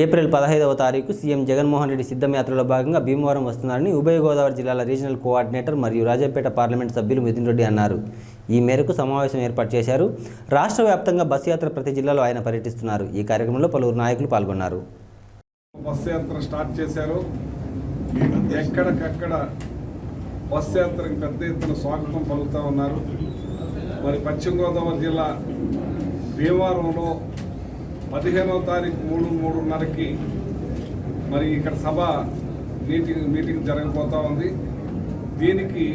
April పదహైదవ తారీఖు CM Jaganmohan Reddy సిద్ధయాత్రలో భాగంగా భీమవరం వస్తున్నారని ఉభయ గోదావరి జిల్లాల రీజనల్ కోఆర్డినేటర్ మరియు రాజంపేట పార్లమెంట్ సభ్యులు మిథున్ రెడ్డి అన్నారు. ఈ మేరకు సమావేశం ఏర్పాటు చేశారు. రాష్ట్ర వ్యాప్తంగా బస్సు యాత్ర ప్రతి జిల్లాలో ఆయన పర్యటిస్తున్నారు. ఈ కార్యక్రమంలో పలువురు నాయకులు పాల్గొన్నారు. బస్సు యాత్ర స్టార్ట్ చేశారు. ఎక్కడికక్కడ బస్సు యాత్రకు పెద్ద ఎత్తున స్వాగతం పలుకుతూ ఉన్నారు. మరి పశ్చిమ గోదావరి జిల్లా భీమవరంలో పదిహేనవ తారీఖు మూడు మూడున్నరకి మరి ఇక్కడ సభ మీటింగ్ మీటింగ్ జరగబోతా ఉంది. దీనికి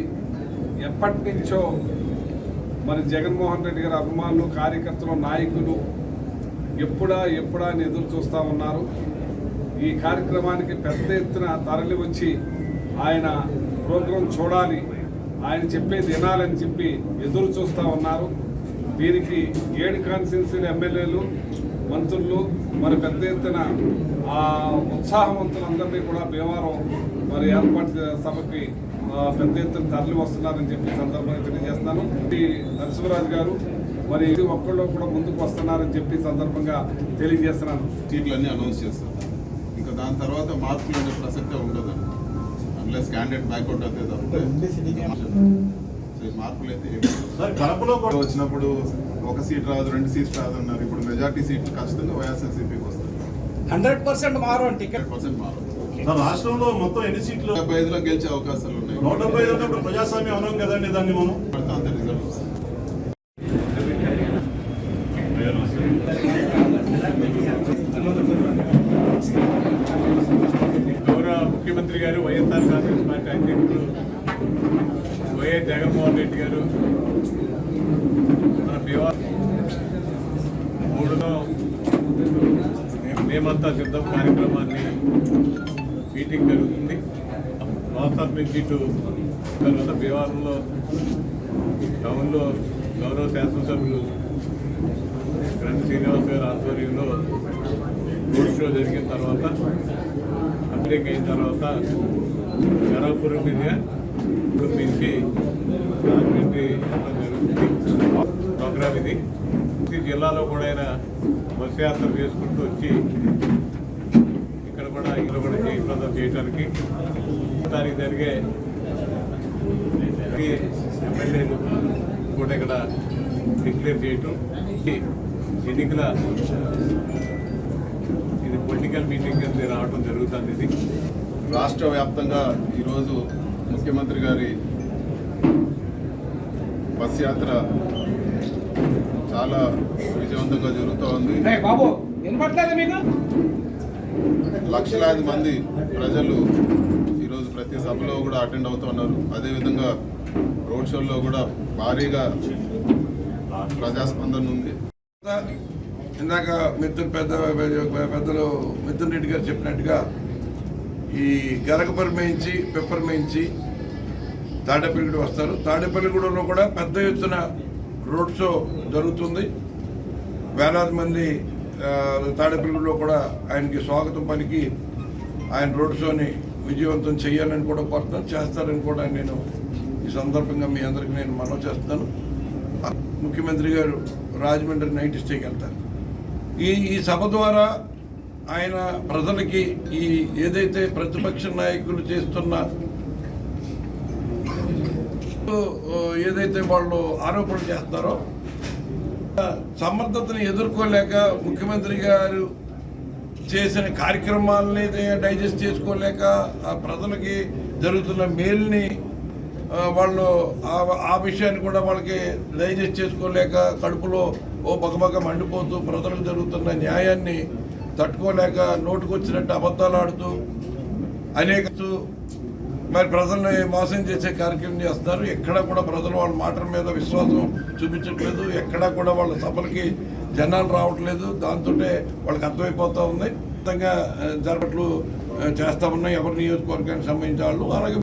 ఎప్పటి నుంచో మరి జగన్మోహన్ రెడ్డి గారి అభిమానులు కార్యకర్తలు నాయకులు ఎప్పుడా ఎప్పుడా అని ఎదురు చూస్తూ ఉన్నారు. ఈ కార్యక్రమానికి పెద్ద ఎత్తున తరలి వచ్చి ఆయన ప్రోగ్రాం చూడాలి ఆయన చెప్పేది వినాలని చెప్పి ఎదురు చూస్తూ ఉన్నారు. దీనికి ఏడు కాన్స్టిట్యున్సీల ఎమ్మెల్యేలు మంత్రులు మరి పెద్ద ఎత్తున ఆ ఉత్సాహవంతులందరినీ కూడా భీమవరం మరి ఏర్పాటు సభకి పెద్ద ఎత్తున తరలి వస్తున్నారని చెప్పి సందర్భంగా తెలియజేస్తున్నాను ఈ నరసింహరాజు గారు మరి ఇది ఒక్కళ్ళు కూడా ముందుకు వస్తున్నారని చెప్పి సందర్భంగా తెలియజేస్తున్నాను. సీట్లన్నీ అనౌన్స్ చేస్తారు. ఇంకా దాని తర్వాత మార్పులు అనే ప్రసక్తే ఉండదు. అన్లెస్ క్యాండిడేట్ బ్యాక్అవుట్ అయితే తప్పితే. మార్పులు అయితే ఏమీ ఉండవు. సార్ కడపలో కూడా వచ్చినప్పుడు ఒక సీట్ రాదు రెండు సీట్స్ రాదు అన్నారు. ఇప్పుడు మెజార్టీ సీట్లు ఖచ్చితంగా వైఎస్ఆర్సీపీకి వస్తుంది హండ్రెడ్ పర్సెంట్ మారు టికెట్. పర్సెంట్ సార్ రాష్ట్రంలో మొత్తం ఎన్ని సీట్లు? డెబ్బై ఐదులో గెలిచే అవకాశాలు ఉన్నాయి. నూట డెబ్బై ఐదు ఉన్నప్పుడు ప్రజాస్వామ్యం అనం కదండి దాన్ని మనం? పడితే అంత రిజల్ట్ వస్తుంది. గౌరవ ముఖ్యమంత్రి గారు వైఎస్ఆర్ కాంగ్రెస్ పార్టీ అధ్యక్షుడు వైఎస్ జగన్మోహన్ రెడ్డి గారు మన పివా మూడులో మేమంతా సిద్ధం కార్యక్రమాన్ని మీటింగ్ జరుగుతుంది. వాట్సాప్ నుంచి ఇటు తర్వాత భీమవరంలో టౌన్లో గౌరవ శాసనసభ్యులు గ్రంథ శ్రీనివాస్ గారి ఆధ్వర్యంలో రోడ్ షో జరిగిన తర్వాత అప్లిక్ అయిన తర్వాత గరాపురం మీదుగా ఇప్పుడు ప్రోగ్రామ్ ఇది ప్రతి జిల్లాలో కూడా ఆయన బస్సు చేసుకుంటూ వచ్చి ఇక్కడ కూడా ఇక్కడ కూడా జయప్రదం చేయడానికి దానికి జరిగే ఎమ్మెల్యేలు కూడా ఇక్కడ డిక్లేర్ చేయటం. ఎన్నికల ఇది పొలిటికల్ మీటింగ్ అనేది రావడం జరుగుతుంది ఇది. రాష్ట్ర వ్యాప్తంగా ఈరోజు ముఖ్యమంత్రి గారి బస్ యాత్ర చాలా విజయవంతంగా జరుగుతూ ఉంది. బాబు వినపట్లేదు మీకు? లక్షలాది మంది ప్రజలు ఈరోజు ప్రతి సభలో కూడా అటెండ్ అవుతున్నారు అదేవిధంగా రోడ్ షోల్లో కూడా భారీగా ప్రజాస్పందన ఉంది. ఇందాక మిత్రులు పెద్ద పెద్దలు మిథున్ రెడ్డి గారు చెప్పినట్టుగా ఈ గరకపరిమేయించి పెప్పర్మేయించి తాడేపల్లిగూడ వస్తారు. తాడేపల్లిగూడలో కూడా పెద్ద ఎత్తున రోడ్ షో జరుగుతుంది. వేలాది మంది తాడేపల్లిగూడలో కూడా ఆయనకి స్వాగతం పలికి ఆయన రోడ్ షోని విజయవంతం చేయాలని కూడా కోరుతున్నాను. చేస్తారని కూడా నేను ఈ సందర్భంగా మీ అందరికి నేను మనవి చేస్తున్నాను. ముఖ్యమంత్రి గారు రాజమండ్రి నైట్ స్టేకి వెళ్తారు. ఈ ఈ సభ ద్వారా ఆయన ప్రజలకి ఈ ఏదైతే ప్రతిపక్ష నాయకులు చేస్తున్న ఏదైతే వాళ్ళు ఆరోపణలు చేస్తారో సమర్థతను ఎదుర్కోలేక ముఖ్యమంత్రి గారు చేసిన కార్యక్రమాలని డైజెస్ట్ చేసుకోలేక ఆ ప్రజలకి జరుగుతున్న మేల్ని వాళ్ళు ఆ- ఆ విషయాన్ని కూడా వాళ్ళకి డైజెస్ట్ చేసుకోలేక కడుపులో ఓ బగబగ మండిపోతూ ప్రజలకు జరుగుతున్న న్యాయాన్ని తట్టుకోలేక నోటుకొచ్చినట్టు అబద్ధాలు ఆడుతూ అనేక మరి ప్రజల్ని మోసం చేసే కార్యక్రమం చేస్తున్నారు ఎక్కడ కూడా ప్రజలు వాళ్ళ మాటల మీద విశ్వాసం చూపించట్లేదు. ఎక్కడా కూడా వాళ్ళ సభలకి జనాలు రావట్లేదు. దాంతో వాళ్ళకి అర్థమైపోతూ ఉంది. ఖచ్చితంగా జరపట్లు చేస్తా ఉన్నాయి ఎవరి నియోజకవర్గానికి సంబంధించిన వాళ్ళు. అలాగే